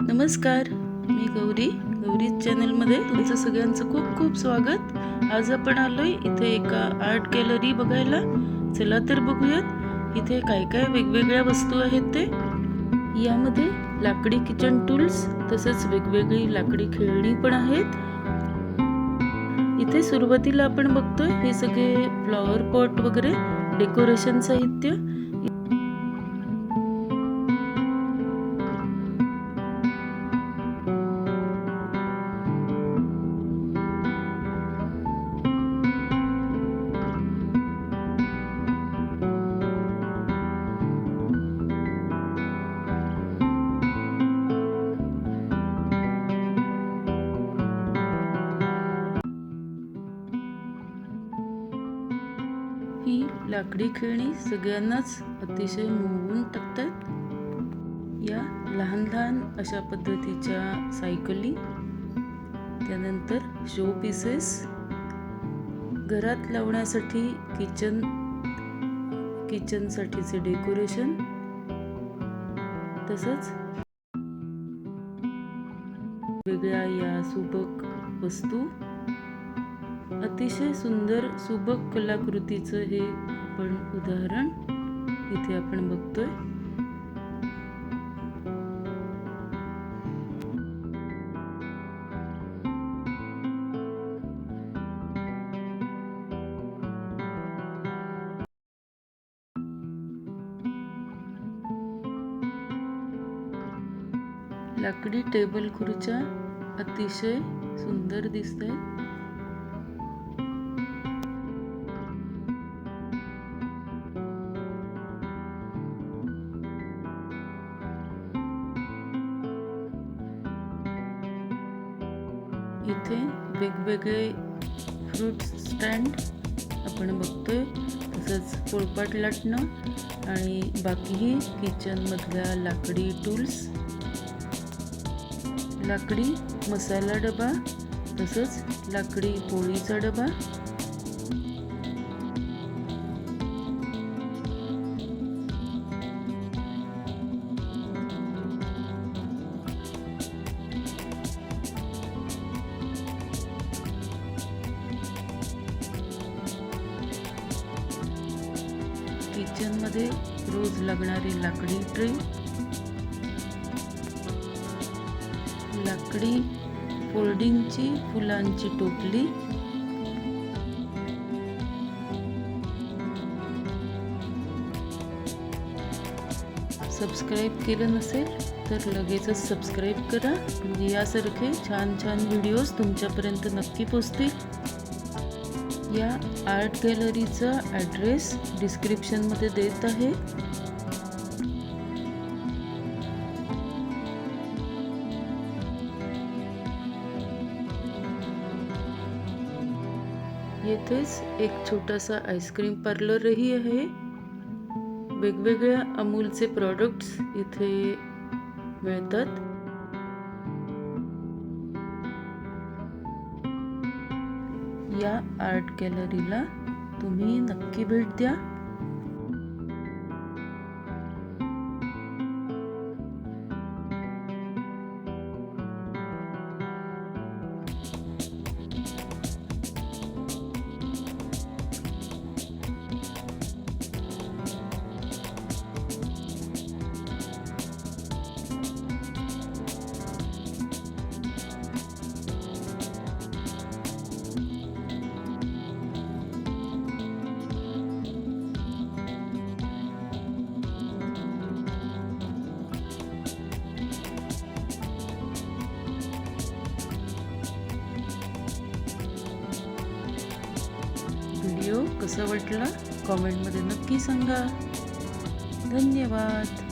नमस्कार मी गौरी. गौरी चॅनलमध्ये तुमचं सगळ्यांचं खूप खूप स्वागत. आज आपण आलोय इथे एका आर्ट गॅलरी बघायला. चला तर बघूयात इथे काय काय वेगवेगळ्या वस्तू आहेत ते. यामध्ये लाकडी किचन टूल्स तसेच वेगवेगळी लाकडी खेळणी पण आहेत. इथे सुरुवातीला आपण बघतोय हे सगळे फ्लॉवर पॉट वगैरे डेकोरेशन साहित्य. ही लाकडी खेळणी सगळ्यांनाच अतिशय मोहून टाकतात. या लहान लहान अशा पद्धतीच्या सायकली त्यानंतर शो पीसेस घरात लावण्यासाठी किचन किचनसाठीचे डेकोरेशन तसंच वेगळ्या या सुबक वस्तू. अतिशय सुंदर सुबक कलाकृतीचं हे पण उदाहरण इथे आपण बघतोय. लाकडी टेबल खुर्च्या अतिशय सुंदर दिसत आहेत इथे वेगवेगळे फ्रूट स्टँड आपण बघतोय. तसंच पोळपाट लाटणं आणि बाकीही किचनमधल्या लाकडी टूल्स लाकडी मसाला डबा तसंच लाकडी पोळीचा डबा. किचनमध्ये रोज लागणारी लाकडी ट्रे लाकडी फोल्डिंगची फुलांची टोपली सबस्क्राईब केलं नसेल तर लगेचच सबस्क्राईब करा. म्हणजे यासारखे छान छान व्हिडिओज तुमच्यापर्यंत नक्की पोचतील. या आर्ट गॅलरीचा ॲड्रेस डिस्क्रिप्शनमध्ये देत आहे. येथेच एक छोटासा आईस्क्रीम पार्लरही आहे. वेगवेगळ्या अमूलचे प्रॉडक्ट्स इथे मिळतात. या आर्ट गॅलरीला तुम्ही नक्की भेट द्या. कसं वाटलं? कॉमेंटमध्ये नक्की सांगा. धन्यवाद.